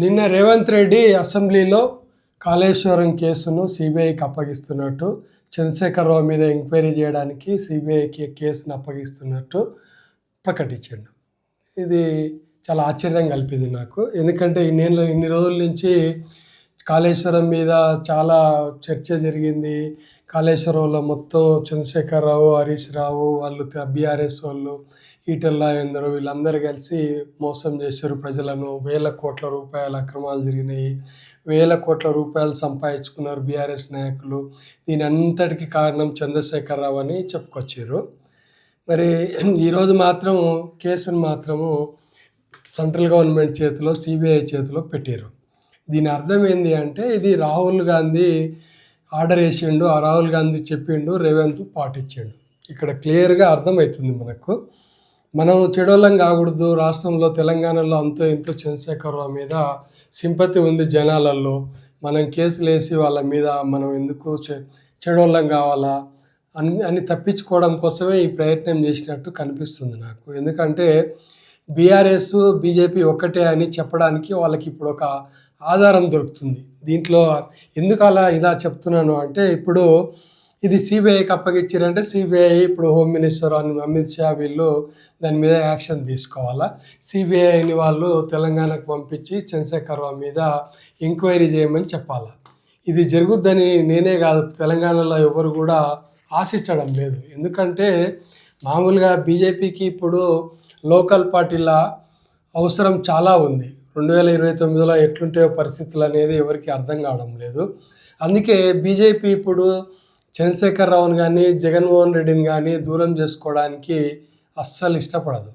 నిన్న రేవంత్ రెడ్డి అసెంబ్లీలో కాళేశ్వరం కేసును సిబిఐకి అప్పగిస్తున్నట్టు చంద్రశేఖరరావు మీద ఎంక్వైరీ చేయడానికి సిబిఐకి కేసును అప్పగిస్తున్నట్టు ప్రకటించాడు. ఇది చాలా ఆశ్చర్యం కలిపింది నాకు. ఎందుకంటే నేను ఇన్ని రోజుల నుంచి కాళేశ్వరం మీద చాలా చర్చ జరిగింది. కాళేశ్వరంలో మొత్తం చంద్రశేఖరరావు హరీష్ రావు వాళ్ళు బీఆర్ఎస్ వాళ్ళు ఈటెల ఎందరో వీళ్ళందరూ కలిసి మోసం చేశారు ప్రజలను. వేల కోట్ల రూపాయల అక్రమాలు జరిగినాయి. వేల కోట్ల రూపాయలు సంపాదించుకున్నారు బీఆర్ఎస్ నాయకులు. దీని అంతటికి కారణం చంద్రశేఖర్ రావు అని చెప్పుకొచ్చారు. మరి ఈరోజు మాత్రం కేసును మాత్రము సెంట్రల్ గవర్నమెంట్ చేతిలో సిబిఐ చేతిలో పెట్టారు. దీని అర్థం ఏంటి అంటే ఇది రాహుల్ గాంధీ ఆర్డర్ వేసిండు ఆ రాహుల్ గాంధీ చెప్పిండు రేవంత్ పాటించాడు ఇక్కడ క్లియర్గా అర్థమవుతుంది మనకు. మనం చెడోళ్ళం కాకూడదు. రాష్ట్రంలో తెలంగాణలో అంతో ఎంతో చంద్రశేఖరరావు మీద సింపతి ఉంది జనాలలో మనం కేసులు వేసి వాళ్ళ మీద మనం ఎందుకు చె చెడోళ్ళం కావాలా? అని అని తప్పించుకోవడం కోసమే ఈ ప్రయత్నం చేసినట్టు కనిపిస్తుంది నాకు. ఎందుకంటే బీఆర్ఎస్ బీజేపీ ఒక్కటే అని చెప్పడానికి వాళ్ళకి ఇప్పుడు ఒక ఆధారం దొరుకుతుంది. దీంట్లో ఎందుకు అలా ఇలా చెప్తున్నాను అంటే ఇప్పుడు ఇది సిబిఐకి అప్పగించారంటే సిబిఐ ఇప్పుడు హోమ్ మినిస్టర్ అని అమిత్ షా వీళ్ళు దాని మీద యాక్షన్ తీసుకోవాలా? సిబిఐని వాళ్ళు తెలంగాణకు పంపించి చంద్రశేఖరరావు మీద ఎంక్వైరీ చేయమని చెప్పాలా? ఇది జరుగుద్దని నేనే కాదు తెలంగాణలో ఎవరు కూడా ఆశించడం లేదు. ఎందుకంటే మామూలుగా బీజేపీకి ఇప్పుడు లోకల్ పార్టీల అవసరం చాలా ఉంది. రెండు వేల ఇరవై తొమ్మిదిలో ఎట్లుంటే పరిస్థితులు అనేది ఎవరికి అర్థం కావడం లేదు. అందుకే బీజేపీ ఇప్పుడు చంద్రశేఖరరావుని కానీ జగన్మోహన్ రెడ్డిని కానీ దూరం చేసుకోవడానికి అస్సలు ఇష్టపడదు.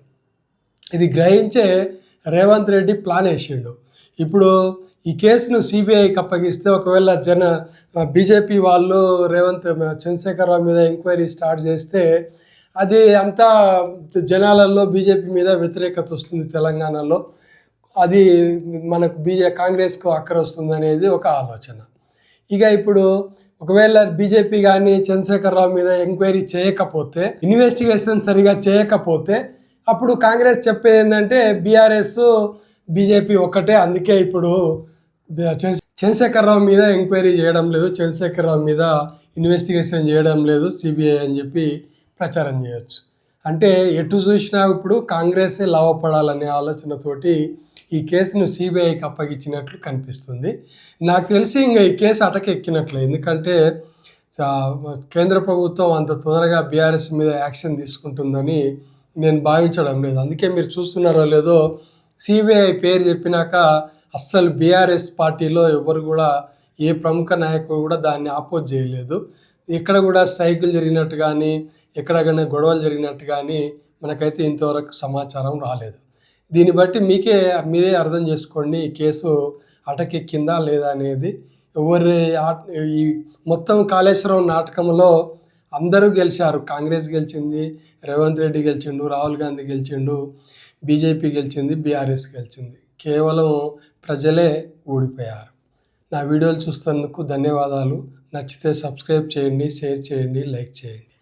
ఇది గ్రహించే రేవంత్ రెడ్డి ప్లాన్ వేసిండు. ఇప్పుడు ఈ కేసును సిబిఐకి అప్పగిస్తే ఒకవేళ జన బీజేపీ వాళ్ళు రేవంత్ చంద్రశేఖరరావు మీద ఎంక్వైరీ స్టార్ట్ చేస్తే అది అంతా జనాలలో బీజేపీ మీద వ్యతిరేకత వస్తుంది తెలంగాణలో. అది మనకు బీజే కాంగ్రెస్కు అక్కర వస్తుంది అనేది ఒక ఆలోచన. ఇక ఇప్పుడు ఒకవేళ బీజేపీ కానీ చంద్రశేఖరరావు మీద ఎంక్వైరీ చేయకపోతే ఇన్వెస్టిగేషన్ సరిగా చేయకపోతే అప్పుడు కాంగ్రెస్ చెప్పేది ఏంటంటే బీఆర్ఎస్ బీజేపీ ఒక్కటే అందుకే ఇప్పుడు చంద్రశేఖరరావు మీద ఎంక్వైరీ చేయడం లేదు చంద్రశేఖరరావు మీద ఇన్వెస్టిగేషన్ చేయడం లేదు సిబిఐ అని చెప్పి ప్రచారం చేయొచ్చు. అంటే ఎటు చూసినా ఇప్పుడు కాంగ్రెసే లాభపడాలనే ఆలోచనతోటి ఈ కేసును సిబిఐకి అప్పగించినట్లు కనిపిస్తుంది. నాకు తెలిసి ఇంకా ఈ కేసు అటకెక్కినట్లు ఎందుకంటే కేంద్ర ప్రభుత్వం అంత తొందరగా బీఆర్ఎస్ మీద యాక్షన్ తీసుకుంటుందని నేను భావించడం లేదు. అందుకే మీరు చూస్తున్నారో లేదో సిబిఐ పేరు చెప్పినాక అస్సలు బీఆర్ఎస్ పార్టీలో ఎవరు కూడా ఏ ప్రముఖ నాయకుడు కూడా దాన్ని ఆపోజ్ చేయలేదు. ఎక్కడ కూడా స్ట్రైకులు జరిగినట్టు కానీ ఎక్కడైనా గొడవలు జరిగినట్టు కానీ మనకైతే ఇంతవరకు సమాచారం రాలేదు. దీన్ని బట్టి మీకే మీరే అర్థం చేసుకోండి ఈ కేసు అటకెక్కిందా లేదా అనేది. ఎవరి ఈ మొత్తం కాళేశ్వరం నాటకంలో అందరూ గెలిచారు. కాంగ్రెస్ గెలిచింది రేవంత్ రెడ్డి గెలిచిండు రాహుల్ గాంధీ గెలిచిండు బీజేపీ గెలిచింది బీఆర్ఎస్ గెలిచింది. కేవలం ప్రజలే ఓడిపోయారు నా వీడియోలు చూస్తున్నందుకు ధన్యవాదాలు. నచ్చితే సబ్స్క్రైబ్ చేయండి షేర్ చేయండి లైక్ చేయండి.